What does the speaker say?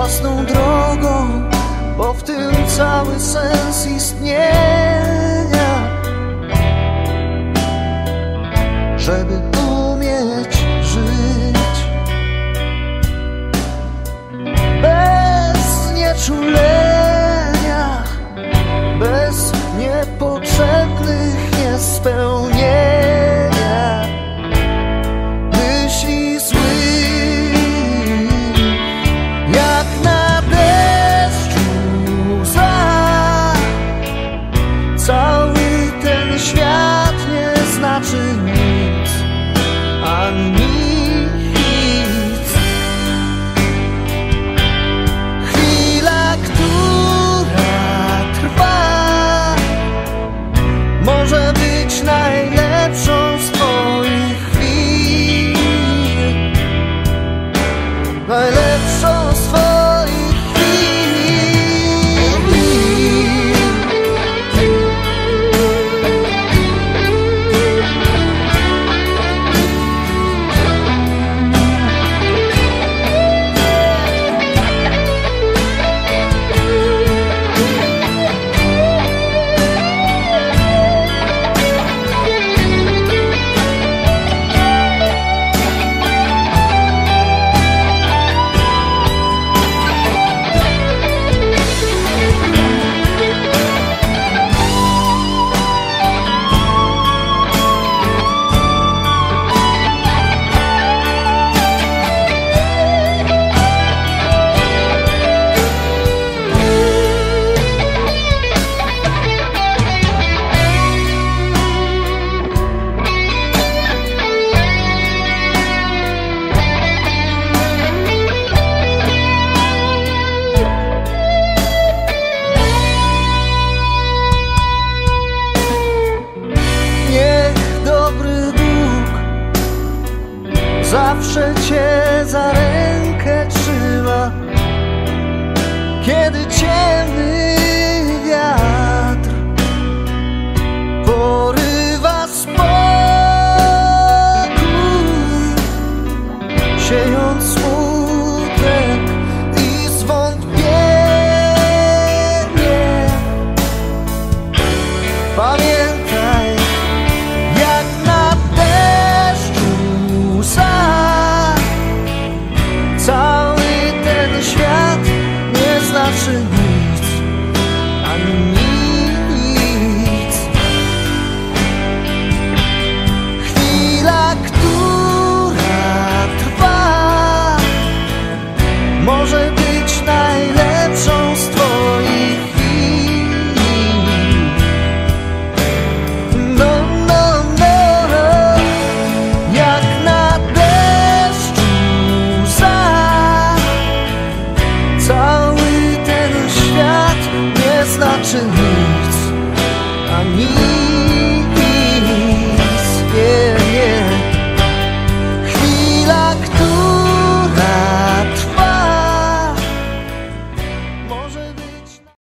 własną drogą, bo w tym cały sens istnienia. Żeby zawsze cię za rękę trzyma, kiedy ciemny Cały ten